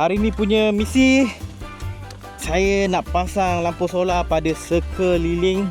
Hari ni punya misi Saya nak pasang lampu solar pada sekeliling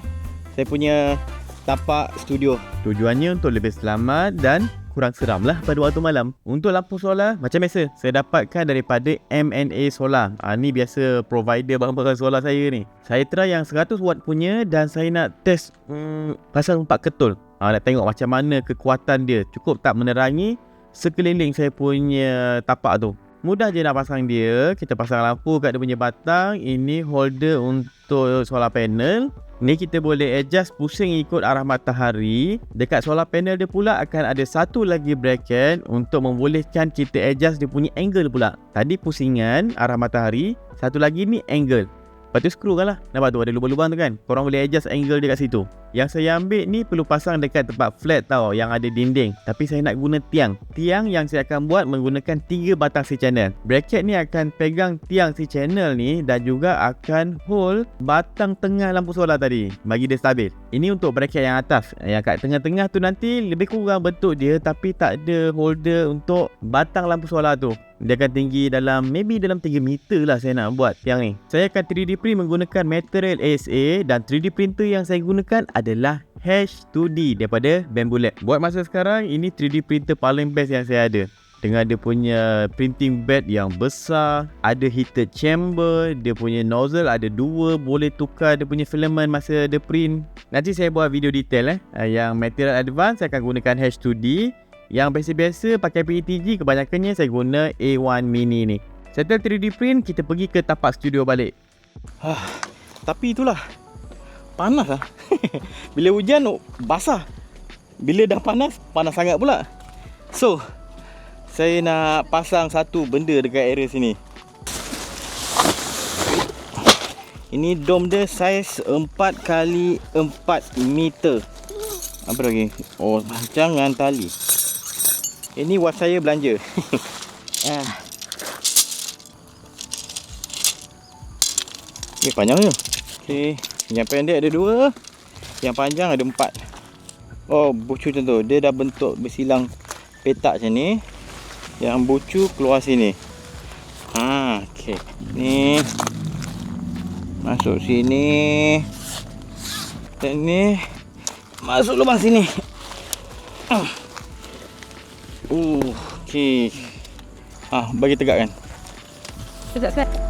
Saya punya tapak studio Tujuannya untuk lebih selamat dan kurang seram lah pada waktu malam. Untuk lampu solar, macam biasa, saya dapatkan daripada M&A Solar. Ha, ni biasa provider barang-barang solar saya ni. Saya try yang 100 watt punya dan saya nak test hmm, pasang empat ketul. Ha, nak tengok macam mana kekuatan dia. Cukup tak menerangi sekeliling saya punya tapak tu. Mudah je nak pasang dia. Kita pasang lampu kat dia punya batang. Ini holder untuk solar panel. Ni kita boleh adjust pusing ikut arah matahari. Dekat solar panel dia pula akan ada satu lagi bracket untuk membolehkan kita adjust dia punya angle pula. Tadi pusingan arah matahari, satu lagi ni angle. Lepas tu screw kan lah. Nampak tu ada lubang-lubang tu kan. Korang boleh adjust angle dia kat situ. Yang saya ambil ni perlu pasang dekat tempat flat tau yang ada dinding. Tapi saya nak guna tiang. Tiang yang saya akan buat menggunakan tiga batang C channel. Bracket ni akan pegang tiang C channel ni dan juga akan hold batang tengah lampu solar tadi. Bagi dia stabil. Ini untuk bracket yang atas. Yang kat tengah-tengah tu nanti lebih kurang bentuk dia tapi tak ada holder untuk batang lampu solar tu. Dia akan tinggi dalam maybe dalam 3 meter lah saya nak buat tiang ni. Saya akan 3D print menggunakan material ASA dan 3D printer yang saya gunakan adalah H2D daripada Bamboo Lab. Buat masa sekarang ini 3D printer paling best yang saya ada. Dengan dia punya printing bed yang besar, ada heater chamber, dia punya nozzle ada dua, boleh tukar dia punya filament masa dia print. Nanti saya buat video detail eh. Yang material advance saya akan gunakan H2D. Yang biasa-biasa pakai PETG kebanyakannya saya guna A1 mini ni. Settle 3D print, kita pergi ke tapak studio balik. ah, Tapi itulah Panas lah Bila hujan oh, basah. Bila dah panas, panas sangat pula. So Saya nak pasang satu benda dekat area sini. Ini dom dia saiz 4 kali 4 meter. Apa lagi? Oh, jangan tali. Ini was saya belanja. Ah. Ni panjang ke? Yang pendek ada dua, yang panjang ada empat. Oh, bucu macam tu. Dia dah bentuk bersilang petak macam ni. Yang bucu keluar sini. Ha, okey. Ni masuk sini. Dan ni masuk lubang sini. Uh, okey. Ah, bagi tegakkan. Tegakkan.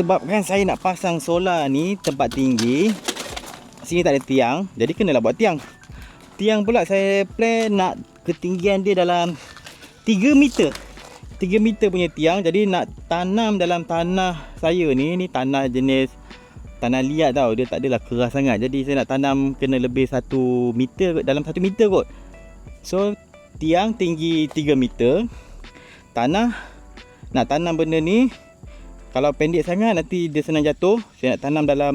Disebabkan saya nak pasang solar ni tempat tinggi Sini tak ada tiang Jadi kenalah buat tiang. Tiang pula saya plan nak ketinggian dia dalam 3 meter. 3 meter punya tiang Jadi nak tanam dalam tanah saya ni Ni tanah jenis Tanah liat tau Dia tak adalah keras sangat. Jadi saya nak tanam kena lebih 1 meter Dalam 1 meter kot. So tiang tinggi 3 meter. Tanah Nak tanam benda ni kalau pendek sangat nanti dia senang jatuh. Saya nak tanam dalam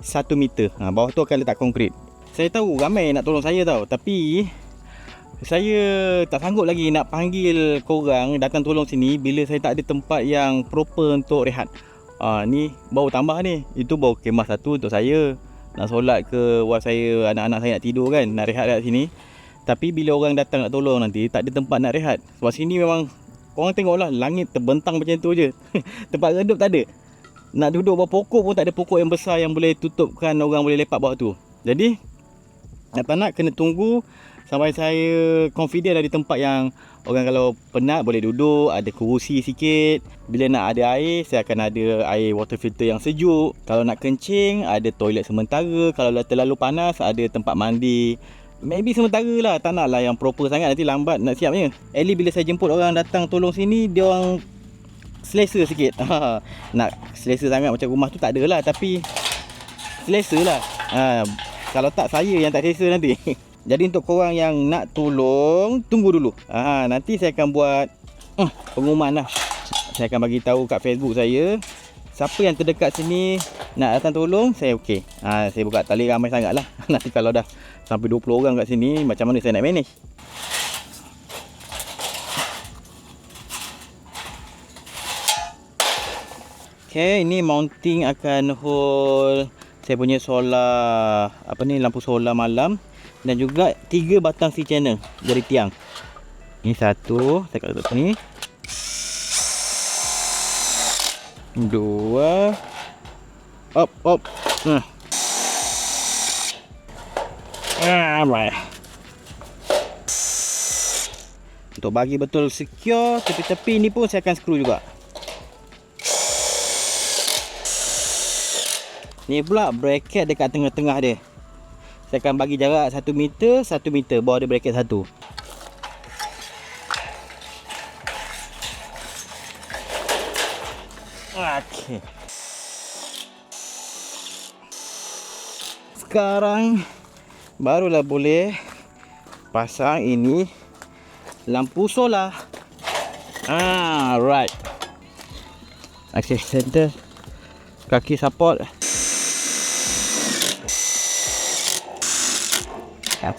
1 meter. Ha, bawah tu akan letak konkrit. Saya tahu ramai nak tolong saya tau. Tapi saya tak sanggup lagi nak panggil korang datang tolong sini bila saya tak ada tempat yang proper untuk rehat. Ha, ni baru tambah ni. Itu baru kemah satu untuk saya. Nak solat ke was saya anak-anak saya nak tidur kan. Nak rehat kat sini. Tapi bila orang datang nak tolong nanti tak ada tempat nak rehat. Sebab sini memang Korang tengoklah langit terbentang macam tu je. Tempat redup tak ada. Nak duduk bawah pokok pun tak ada pokok yang besar yang boleh tutupkan orang boleh lepak bawah tu. Jadi nak tak nak kena tunggu sampai saya confident ada tempat yang orang kalau penat boleh duduk, ada kerusi sikit. Bila nak ada air, saya akan ada air water filter yang sejuk. Kalau nak kencing, ada toilet sementara. Kalau terlalu panas, ada tempat mandi Maybe sementara lah. Tak nak lah yang proper sangat. Nanti lambat nak siapnya At least bila saya jemput orang datang tolong sini Dia orang Selesa sikit. Nak selesa sangat macam rumah tu tak ada lah. Tapi Selesa lah. Ha, Kalau tak saya yang tak selesa nanti. Jadi untuk korang yang nak tolong Tunggu dulu. Ha, Nanti saya akan buat uh, Pengumuman lah. Saya akan bagi tahu kat Facebook saya Siapa yang terdekat sini nak datang tolong, saya okey. Ha, saya buka tali ramai sangat lah. Nanti kalau dah sampai 20 orang kat sini, macam mana saya nak manage? Okay, ini mounting akan hold saya punya solar, apa ni, lampu solar malam. Dan juga tiga batang C channel dari tiang. Ini satu, saya kat sini dua. Op op. Hmm. ah, untuk bagi betul secure tepi-tepi ni pun saya akan screw juga. Ni pula bracket dekat tengah-tengah dia. Saya akan bagi jarak 1 meter 1 meter. Bawah dia bracket 1 Sekarang barulah boleh pasang ini lampu solar. Ah, right. Access center. Kaki support.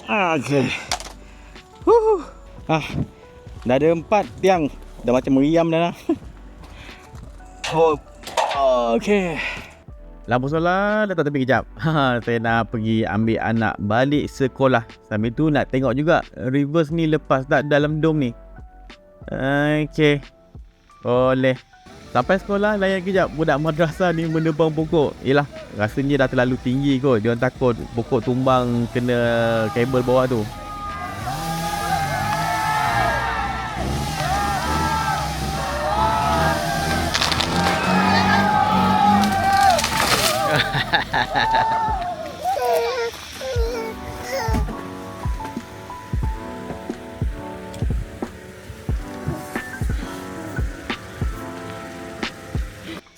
Okey. Huh. Ah. Dah ada empat tiang. Dah macam meriam dah lah. Oh. Okey. Lampu solar letak tepi kejap. Ha, saya nak pergi ambil anak balik sekolah. Sambil tu nak tengok juga reverse ni lepas tak dalam dom ni. Okey. Boleh. Sampai sekolah layan kejap budak madrasah ni menebang pokok. Yelah, rasanya dah terlalu tinggi kot. Dia orang takut pokok tumbang kena kabel bawah tu.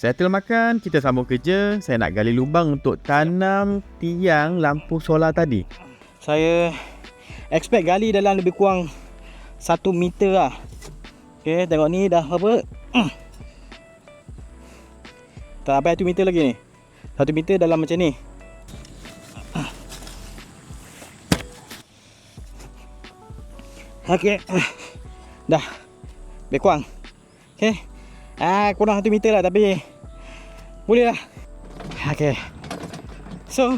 Settle makan, kita sambung kerja. Saya nak gali lubang untuk tanam tiang lampu solar tadi. Saya expect gali dalam lebih kurang 1 meter lah. Okey, tengok ni dah apa? Hmm. Tak sampai 1 meter lagi ni. 1 meter dalam macam ni. Okey. Dah. Lebih kurang. Okey. Ah, kurang 1 meter lah tapi boleh lah. Okey. So,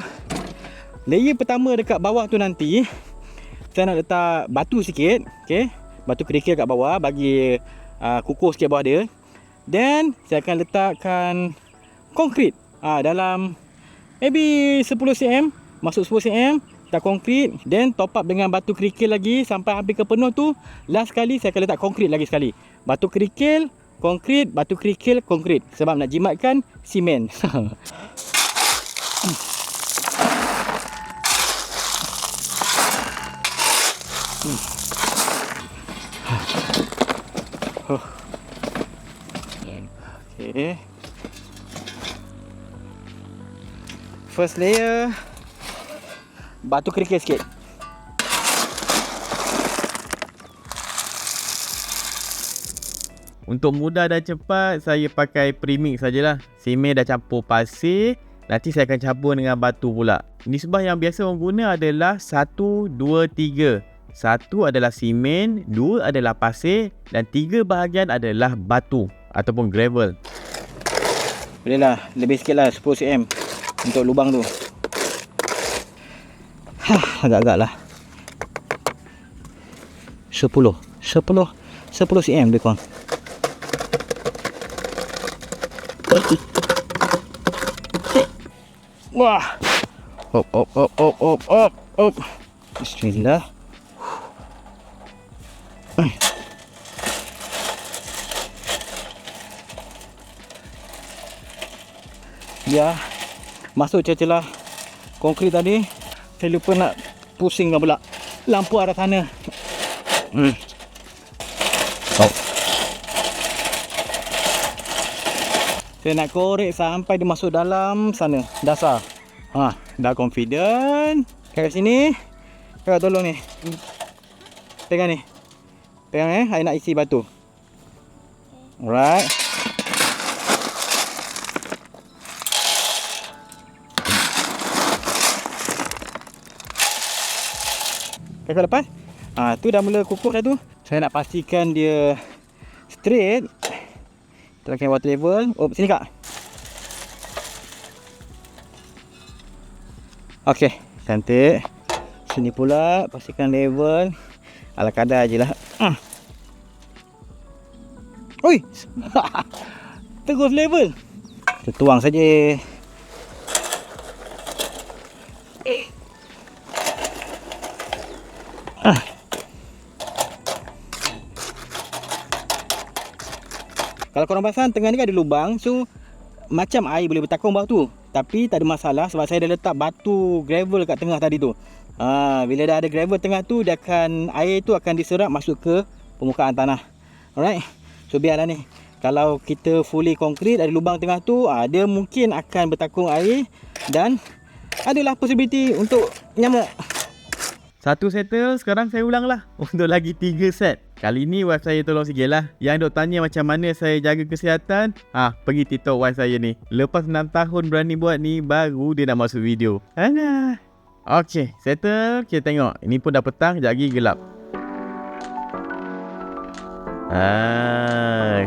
layer pertama dekat bawah tu nanti saya nak letak batu sikit, okey. Batu kerikil kat bawah bagi uh, kukuh sikit bawah dia. Then saya akan letakkan konkrit ah dalam maybe 10 cm, masuk 10 cm, letak konkrit, then top up dengan batu kerikil lagi sampai hampir ke penuh tu. Last kali saya akan letak konkrit lagi sekali. Batu kerikil, konkrit, batu kerikil, konkrit sebab nak jimatkan simen. Okay. First layer batu kerikil sikit. Untuk mudah dan cepat, saya pakai premix sajalah. Semen dah campur pasir, nanti saya akan campur dengan batu pula. Nisbah yang biasa orang guna adalah 1, 2, 3. Satu adalah simen, dua adalah pasir dan tiga bahagian adalah batu ataupun gravel. Boleh lah, lebih sikit lah 10 cm untuk lubang tu. Hah, agak-agak lah. 10. 10. 10 cm lebih kurang. Wah. Hop, hop, hop, hop, hop, hop, hop. Bismillah. Ya, masuk celah-celah konkrit tadi. Saya lupa nak pusingkan pula lampu arah sana. Hmm. Saya nak korek sampai dia masuk dalam sana. Dasar. Ha, dah confident. Kakak sini. Kakak tolong ni. Pegang ni. Pegang eh. Saya nak isi batu. Alright. Kakak lepas. Ha, tu dah mula kukuh dah tu. Saya nak pastikan dia straight. Akan water level. Oh, sini kak. Okey, cantik. Sini pula pastikan level. Ala kadar je lah. Hmm. Oi. Terus level. Kita tuang saja. Ah. Kalau korang perasan tengah ni kan ada lubang So macam air boleh bertakung bawah tu. Tapi tak ada masalah sebab saya dah letak batu gravel kat tengah tadi tu. Ha, Bila dah ada gravel tengah tu dia akan Air tu akan diserap masuk ke permukaan tanah. Alright? So biarlah ni. Kalau kita fully concrete ada lubang tengah tu ha, Dia mungkin akan bertakung air Dan adalah possibility untuk nyamuk. Satu settle, sekarang saya ulang lah. Untuk lagi tiga set. Kali ni wife saya tolong sikit lah. Yang dok tanya macam mana saya jaga kesihatan, ah pergi TikTok wife saya ni. Lepas 6 tahun berani buat ni, baru dia nak masuk video. Alah. Okay, settle. Kita tengok. Ini pun dah petang, lagi gelap. Ah,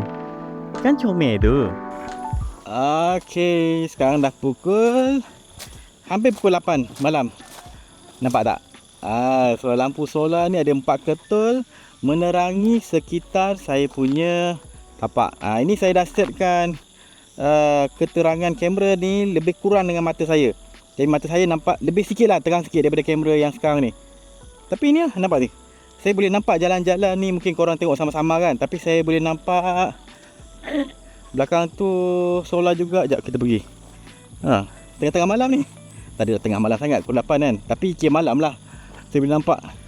kan comel tu. Okey, sekarang dah pukul hampir pukul 8 malam. Nampak tak? Ah, so lampu solar ni ada empat ketul menerangi sekitar saya punya tapak. Ah, ini saya dah setkan uh, keterangan kamera ni lebih kurang dengan mata saya. Jadi mata saya nampak lebih sikit lah terang sikit daripada kamera yang sekarang ni. Tapi ni lah nampak ni. Saya boleh nampak jalan-jalan ni mungkin korang tengok sama-sama kan. Tapi saya boleh nampak belakang tu solar juga. Sekejap kita pergi. Ha, tengah-tengah malam ni. Tadi dah tengah malam sangat pukul 8 kan. Tapi kira malam lah. Saya boleh nampak.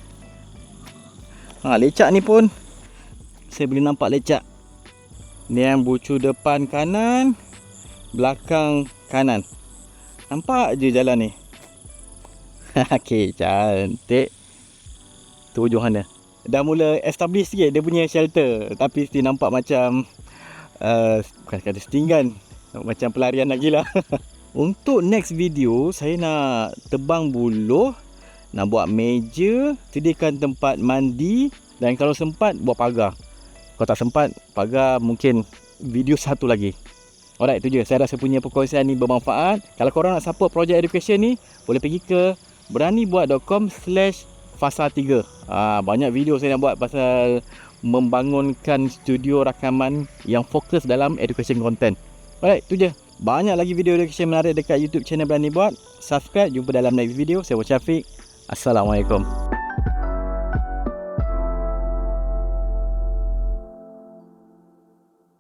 Ha, lecak ni pun saya boleh nampak lecak. Ni yang bucu depan kanan, belakang kanan. Nampak je jalan ni. Okey, cantik. Tu dia. Dah mula establish sikit dia punya shelter. Tapi still nampak macam uh, bukan kata setinggan. Macam pelarian lagi lah. Untuk next video, saya nak tebang buluh nak buat meja, sediakan tempat mandi dan kalau sempat buat pagar. Kalau tak sempat, pagar mungkin video satu lagi. Alright, itu je. Saya rasa punya perkongsian ni bermanfaat. Kalau korang nak support projek education ni, boleh pergi ke beranibuat.com slash fasa 3. Ha, banyak video saya nak buat pasal membangunkan studio rakaman yang fokus dalam education content. Alright, itu je. Banyak lagi video education menarik dekat YouTube channel Berani Buat. Subscribe, jumpa dalam next video. Saya Syafiq. আসসালামু আলাইকুম